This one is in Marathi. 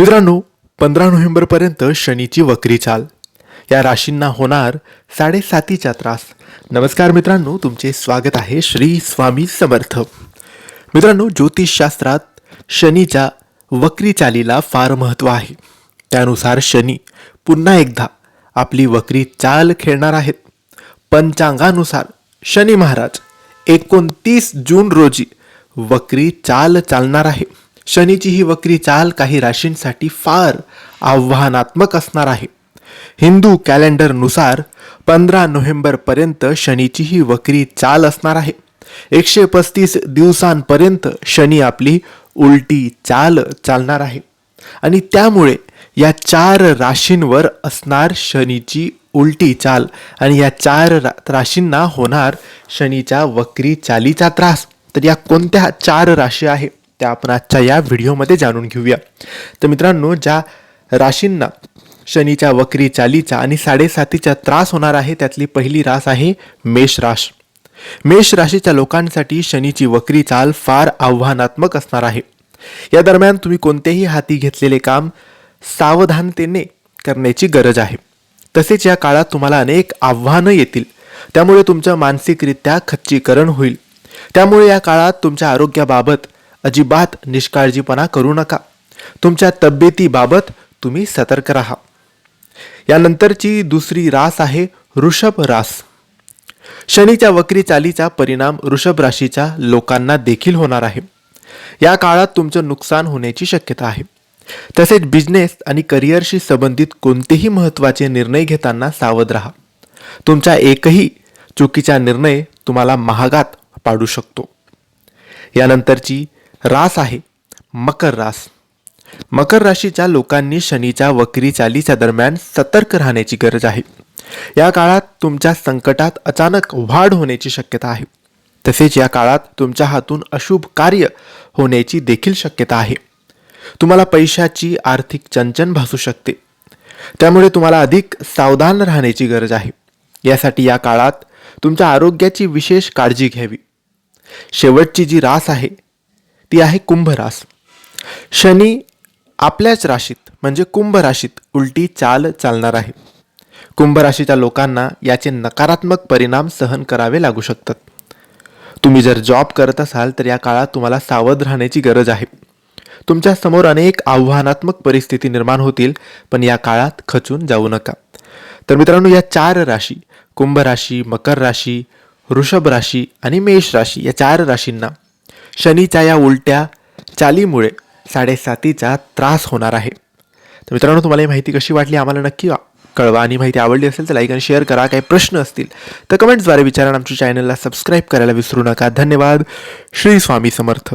मित्रांनो पंधरा नोव्हेंबरपर्यंत शनीची वक्री चाल. या राशींना होणार साडेसातीचा त्रास. नमस्कार मित्रांनो तुमचे स्वागत आहे श्री स्वामी समर्थ. मित्रांनो ज्योतिषशास्त्रात शनीच्या वक्री चालीला फार महत्त्व आहे. त्यानुसार शनी पुन्हा एकदा आपली वक्री चाल खेळणार आहेत. पंचांगानुसार शनी महाराज एकोणतीस जून रोजी वक्री चाल चालणार आहे. शनीची ही वक्री चाल काही राशींसाठी फार आव्हानात्मक असणार आहे. हिंदू कॅलेंडरनुसार पंधरा नोव्हेंबरपर्यंत शनीची ही वक्री चाल असणार आहे. एकशे पस्तीस दिवसांपर्यंत शनी आपली उलटी चाल चालणार आहे. आणि त्यामुळे या चार राशींवर असणार शनीची उलटी चाल आणि या चार रा राशींना होणार शनीच्या वक्री चालीचा त्रास. तर या कोणत्या चार राशी आहे? त्या आपण आजच्या या व्हिडिओमध्ये जाणून घेऊया. तर मित्रांनो ज्या राशींना शनीच्या वक्री चालीचा आणि साडेसातीचा त्रास होणार आहे त्यातली पहिली रास आहे मेष राश. मेष राशीच्या लोकांसाठी शनीची वक्री चाल फार आव्हानात्मक असणार आहे. या दरम्यान तुम्ही कोणतेही हाती घेतलेले काम सावधानतेने करण्याची गरज आहे. तसेच या काळात तुम्हाला अनेक आव्हानं येतील. त्यामुळे तुमचं मानसिकरित्या खच्चीकरण होईल. त्यामुळे या काळात तुमच्या आरोग्याबाबत अजिबात निष्काळजीपणा करू नका. तुमच्या तब्येतीबाबत तुम्ही सतर्क राहा. यानंतरची दुसरी रास आहे वृषभ रास. शनीच्या वक्री चालीचा परिणाम वृषभ राशीच्या लोकांना देखील होणार आहे. या काळात तुमचं नुकसान होण्याची शक्यता आहे. तसेच बिझनेस आणि करिअरशी संबंधित कोणतेही महत्त्वाचे निर्णय घेताना सावध राहा. तुमचा एकही चुकीचा निर्णय तुम्हाला महागात पाडू शकतो. यानंतरची रास आहे मकर रास. मकर राशीच्या लोकांनी शनीच्या वक्री चालीच्या दरम्यान सतर्क राहण्याची गरज आहे. या काळात तुमच्या संकटात अचानक वाढ होण्याची शक्यता आहे. तसेच या काळात तुमच्या हातून अशुभ कार्य होण्याची देखील शक्यता आहे. तुम्हाला पैशाची आर्थिक चंचन भासू शकते. त्यामुळे तुम्हाला अधिक सावधान राहण्याची गरज आहे. यासाठी या काळात तुमच्या आरोग्याची विशेष काळजी घ्यावी. शेवटची जी रास आहे ती आहे कुंभ रास. शनी आपल्याच राशीत म्हणजे कुंभ राशीत उलटी चाल चालणार आहे. कुंभ राशीच्या लोकांना याचे नकारात्मक परिणाम सहन करावे लागू शकतात. तुम्ही जर जॉब करत असाल तर या काळात तुम्हाला सावध राहण्याची गरज आहे. तुमच्यासमोर अनेक आव्हानात्मक परिस्थिती निर्माण होतील पण या काळात खचून जाऊ नका. तर मित्रांनो या चार राशी कुंभ राशी मकर राशी वृषभ राशी आणि मेष राशी या चार राशींना शनीच्या या उलट्या चालीमुळे साडेसातीचा त्रास होणार आहे. तर मित्रांनो तुम्हाला ही माहिती कशी वाटली आम्हाला नक्की कळवा. आणि माहिती आवडली असेल तर लाईक आणि शेअर करा. काही प्रश्न असतील तर कमेंट्सद्वारे विचारा आमच्या चॅनलला सबस्क्राईब करायला विसरू नका. धन्यवाद. श्री स्वामी समर्थ.